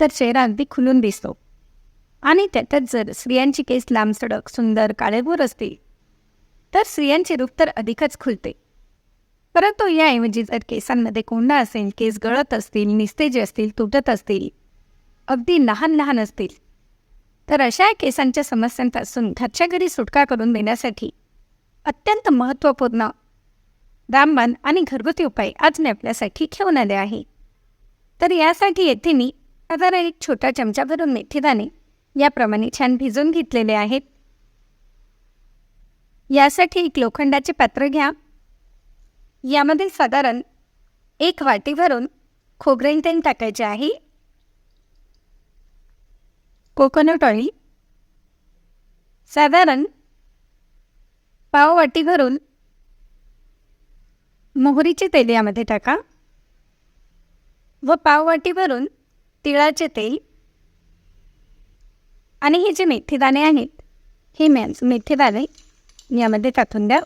तर चेहरा अगदी खुलून दिसतो. आणि त्यातच जर स्त्रियांची केस लांबसडक सुंदर काळेभोर असतील तर स्त्रियांचे रूप तर अधिकच खुलते. परंतु याऐवजी जर केसांमध्ये कोंडा असेल केस गळत असतील निस्तेजे असतील तुटत असतील अगदी लहान लहान असतील तर अशा केसांच्या समस्यांपासून घरच्या घरी सुटका करून देण्यासाठी अत्यंत महत्त्वपूर्ण रामबाण आणि घरगुती उपाय आज मी आपल्यासाठी घेऊन आले आहे. तर यासाठी येथे मी साधारण एक छोटा चमचा भरून मेथीदाणे याप्रमाणे छान भिजून घेतलेले आहेत. यासाठी एक लोखंडाचे पात्र घ्या. यामध्ये साधारण एक वाटी भरून खोबरेल तेल टाकायचे आहे. Coconut oil. साधारण पाव वाटी भरून मोहरीचे तेल यामध्ये टाका. व पाव वाटी भरून तिळाचे तेल आणि हे जे मेथीदाणे आहेत हे मे मेथीदाणे यामध्ये टाकून द्या.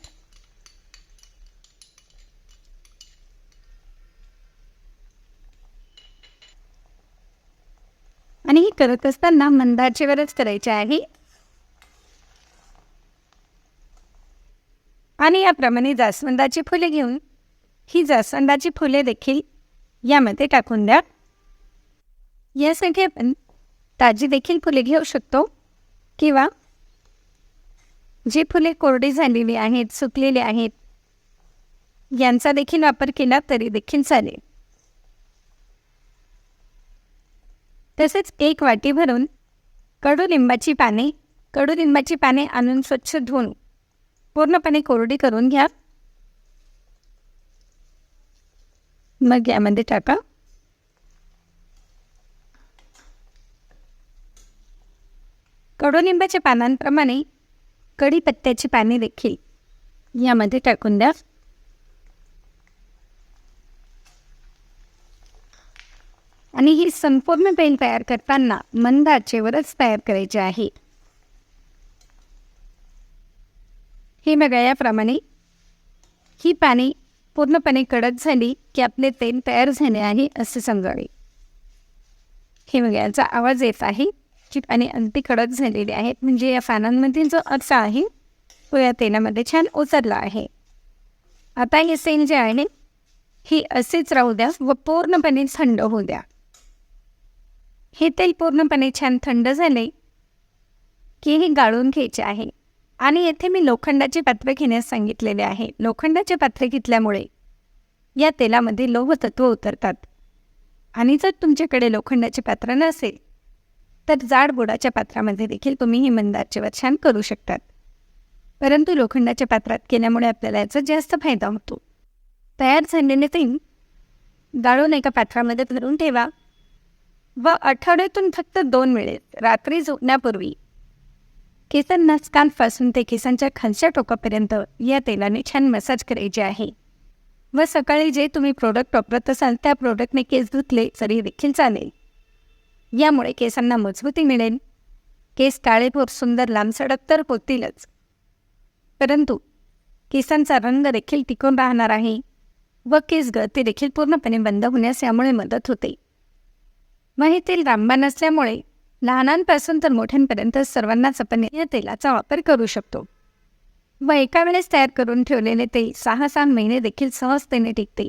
आणि हे करत असताना मंदाचेवरच करायचे आहे. आणि याप्रमाणे जास्वंदाची फुले घेऊन ही जास्वंदाची फुले देखील यामध्ये टाकून द्या. यासाठी आपण ताजी देखील फुले घेऊ शकतो. किंवा जी फुले कोरडी झालेली आहेत सुकलेली आहेत यांचा देखील वापर केला तरी देखील चालेल. तसेच एक वाटी भरून कडुलिंबाची पाने कडुलिंबाची पाने आणून स्वच्छ धुवून पूर्णपणे कोरडी करून घ्या. मग यामध्ये टाका. कडुलिंबाच्या पानांप्रमाणे कढीपत्त्याची पाने देखील यामध्ये टाकून द्या. आणि ही संपूर्ण पेन तयार करताना मंद आचेवरच तयार करायचे आहे. हे बघा याप्रमाणे ही पाने पूर्णपणे कडक झाली की आपले तेल तयार झाले आहे असे समजावे हे बघा याचा आवाज येत आहे. चिपचिप पाणी अगदी कडक झालेली आहेत. म्हणजे या फॅनांमधील जो अर्थ आहे तो या तेलामध्ये छान ओसरला आहे. आता हे सेल जे आहे हे असेच राहू द्या व पूर्णपणे थंड होऊ द्या. हे तेल पूर्णपणे छान थंड झाले की हे गाळून घ्यायचे आहे. आणि येथे मी लोखंडाचे पात्र घेण्यास सांगितलेले आहे. लोखंडाचे पात्रे घेतल्यामुळे या तेलामध्ये लोहतत्व उतरतात. आणि जर तुमच्याकडे लोखंडाचे पात्र नसेल तर जाड बोडाच्या पात्रामध्ये देखील तुम्ही ही मंदारचे छान करू शकतात. परंतु लोखंडाच्या पात्रात केल्यामुळे आपल्याला याचा जास्त फायदा होतो. तयार झालेले तेल गाळून एका पात्रामध्ये भरून ठेवा व आठवड्यातून फक्त दोन वेळेत रात्री झोपण्यापूर्वी केसांना स्काल्फपासून ते केसांच्या खालच्या टोकापर्यंत या तेलाने छान मसाज करायचे आहे. व सकाळी जे तुम्ही प्रोडक्ट वापरत असाल त्या प्रोडक्टने केस धुतले तरी देखील चालेल. यामुळे केसांना मजबूती मिळेल. केस काळेभोर सुंदर लांबसडक तर होतीलच. परंतु केसांचा रंग देखील टिकून राहणार आहे व केस गळती देखील पूर्णपणे बंद होण्यास यामुळे मदत होते. व हे तेल रामबाण असल्यामुळे लहानांपासून तर मोठ्यांपर्यंत सर्वांनाच आपण या तेलाचा वापर करू शकतो. व एका वेळेस तयार करून ठेवलेले तेल सहा सहा महिने देखील सहजतेने टिकते.